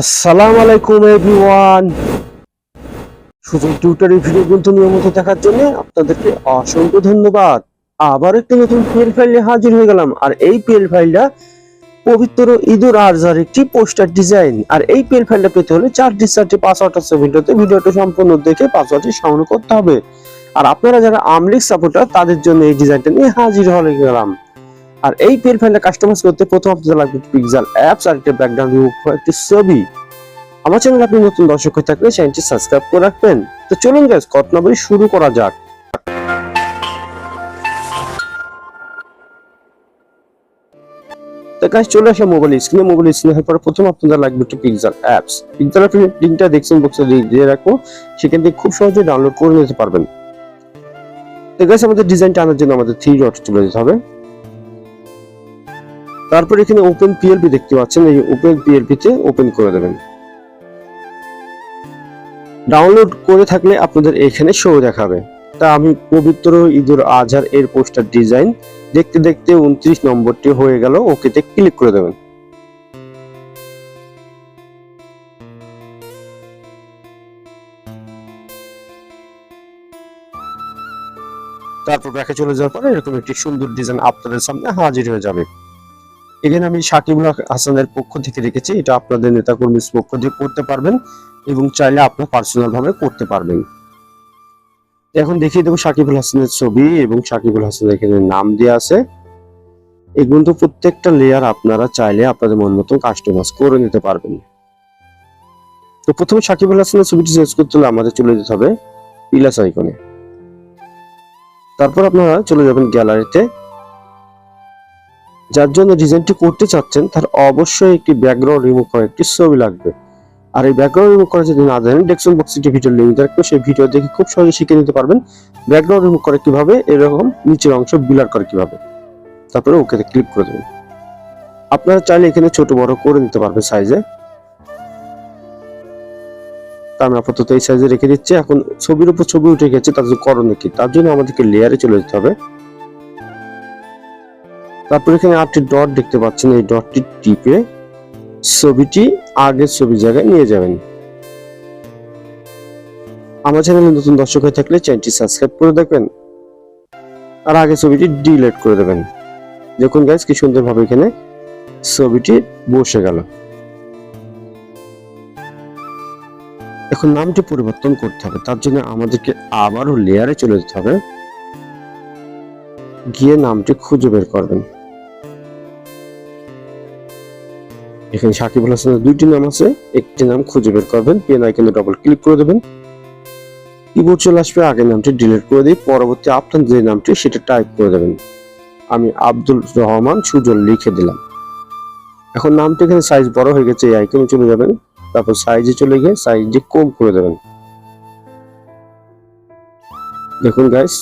আসসালামু আলাইকুম এভরিওয়ান। সুযোগ টিউটারের ভিডিও কিন্তু নিয়মিত দেখার জন্য আপনাদেরকে অসংখ্য ধন্যবাদ। আবার একটি নতুন পিএল ফাইল নিয়ে হাজির হয়ে গেলাম। আর এই পিএল ফাইলটা পবিত্র ঈদুল আরজার একটি পোস্টার ডিজাইন। আর এই পিএল ফাইলটা পেতে হলে চারটি চারটি পাসওয়ার্ড আছে ভিডিওতে। ভিডিওটা সম্পূর্ণ দেখে পাসওয়ার্ডটি সংগ্রহ করতে হবে। আর আপনারা যারা আমলিক সাপোর্টার, তাদের জন্য এই ডিজাইনটা নিয়ে হাজির হয়ে গেলাম। আর এই পেন ফাইলটা কাস্টমাইজ করতে প্রথম আপনাদের লাগবে পিক্সেল অ্যাপস আর একটা ব্যাকগ্রাউন্ড একটি ছবি। আমার চ্যানেল আপনি নতুন দর্শক হয়ে থাকলে চ্যানেলটি সাবস্ক্রাইব করে রাখবেন। তো চলুন গাইস কত না শুরু করা যাক। তো চলে আসে মোবাইল স্ক্রিনে মোবাইল স্ক্রিনে হওয়ার পর প্রথম আপনাদের লাগবে একটি পিক্সেল অ্যাপস পিক্সেল আপনি লিঙ্কটা দেখছেন বক্সে দিয়ে রাখব। সেখান থেকে খুব সহজে ডাউনলোড করে নিতে পারবেন। তো গাইস আমাদের ডিজাইনটা আনার জন্য আমাদের থ্রি ডট চলে যেতে হবে। তারপর এখানে ওপেন পিএলপি দেখতে পাচ্ছেন, এই ওপেন পিএলপি তে ওপেন করে দেবেন। ডাউনলোড করে থাকলে আপনাদের এখানে শো দেখাবে। তা আমি পবিত্র ঈদুল আজহার এর পোস্টার ডিজাইন দেখতে দেখতে উনত্রিশ নম্বরটি হয়ে গেল, ওকেতে ক্লিক করে দেবেন। তারপর ব্যাকে চলে যাওয়ার পরে এরকম একটি সুন্দর ডিজাইন আপনাদের সামনে হাজির হয়ে যাবে। এখানে আমি সাকিবুল হাসানের পক্ষ থেকে রেখেছি, এটা আপনাদের নেতাকর্মীর পক্ষ থেকে করতে পারবেন এবং চাইলে আপনার পার্সোনাল ভাবে করতে পারবেন। এখন দেখিয়ে দেবো সাকিবুল হাসানের ছবি এবং সাকিবুল হাসানের এখানে নাম দেওয়া আছে। এগুলো তো প্রত্যেকটা লেয়ার আপনারা চাইলে আপনাদের মন মতন কাস্টমাইজ করে নিতে পারবেন। তো প্রথমে সাকিবুল হাসানের ছবিটি চেঞ্জ করতে হলে আমাদের চলে যেতে হবে প্লাস আইকনে তারপর আপনারা চলে যাবেন গ্যালারিতে যার জন্য ডিজাইনটি করতে চাচ্ছেন, তার অবশ্যই একটি ব্যাকগ্রাউন্ড রিমুভ করা একটি ছবি লাগবে। আর এই ব্যাকগ্রাউন্ড রিমুভ করা যদি না জানেন ডেক্সন বক্সে একটি ভিডিও লিঙ্ক রাখব সেই ভিডিও দেখে খুব সহজে শিখে নিতে পারবেন ব্যাকগ্রাউন্ড রিমুভ করে কীভাবে, এরকম নিচের অংশ বিলার করে কীভাবে। তারপরে ওকেতে ক্লিক করে দেবেন। আপনারা চাইলে এখানে ছোট বড় করে নিতে পারবেন সাইজে তা আমি আপাতত এই সাইজে রেখে দিচ্ছি। এখন ছবির উপর ছবি উঠে গেছে, তার জন্য করণীয় কি? তার জন্য আমাদেরকে লেয়ারে চলে যেতে হবে। তারপর এখানে আটটি ডট দেখতে পাচ্ছেন, এই ডটটি টিপে ছবিটি আগের ছবি জায়গায় নিয়ে যাবেন। আমার চ্যানেলে নতুন দর্শক হয়ে থাকলে চ্যানেলটি সাবস্ক্রাইব করে দেখবেন আর আগের ছবিটি ডিলিট করে দেবেন। দেখুন গাইজ কি সুন্দরভাবে এখানে ছবিটি বসে গেল। এখন নামটি পরিবর্তন করতে হবে, তার জন্য আমাদেরকে আবারও লেয়ারে চলে যেতে হবে। গিয়ে নামটি খুঁজে বের করবেন। এখানে সাকিবুল হাসানের দুইটি নাম আছে। একটি নাম খুঁজে বের করবেন, পেন আইকনে ডবল ক্লিক করে দেবেন। কিবোর্ড চলে আসবে আগের নামটি ডিলিট করে দিই পরবর্তী আপনার যে নামটি, সেটা টাইপ করে দেবেন। আমি আব্দুল রহমান সুজন লিখে দিলাম। এখন নামটি এখানে সাইজ বড় হয়ে গেছে, এই আইকনে চলে যাবেন। তারপর সাইজে চলে গিয়ে সাইজটি কম করে দেবেন। দেখুন গাইস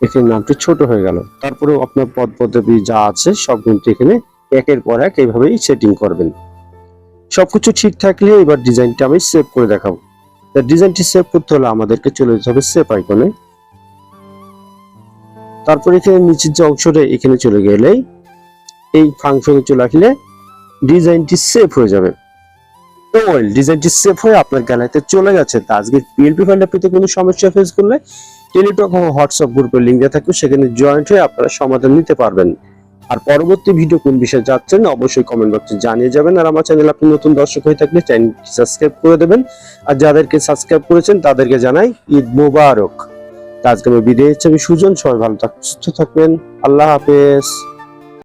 এখানে নামটি ছোট হয়ে গেল। তারপরেও আপনার পদ পদবি যা আছে, সব কিন্তু এখানে একের পর এক এইভাবেই সেটিং করবেন। সবকিছু ঠিক থাকলে এবার ডিজাইনটা আমি সেভ করে দেখাবো। ডিজাইনটি সেভ করতে হলে আমাদেরকে চলে যেতে হবে সেভ আইকনে তারপর এখানে নিচের যে অংশটা এখানে চলে গেলেই এই ফাংশনে চলে আসলে ডিজাইনটি সেভ হয়ে যাবে। ওয়েল ডিজাইনটি সেভ হয়ে আপনার গ্যালারিতে চলে গেছে তা আজকে পিএলপি ফাইলটা পেতে কোনো সমস্যা ফেস করলে টেলিটক হোয়াটসঅ্যাপ গ্রুপের লিঙ্ক দেওয়া থাকবে, সেখানে জয়েন্ট হয়ে আপনারা সমাধান নিতে পারবেন। আর পরবর্তী ভিডিও কোন বিষয়ে যাচ্ছেন অবশ্যই কমেন্ট বক্সে জানিয়ে যাবেন। আর আমার চ্যানেল আপনি নতুন দর্শক হয়ে থাকলে চ্যানেলটি সাবস্ক্রাইব করে দেবেন। আর যাদেরকে সাবস্ক্রাইব করেছেন তাদেরকে জানাই ঈদ মোবারক। আজকে আমি বিদায় হচ্ছে আমি সুজন সবাই ভালো থাক, সুস্থ থাকবেন। আল্লাহ হাফেজ।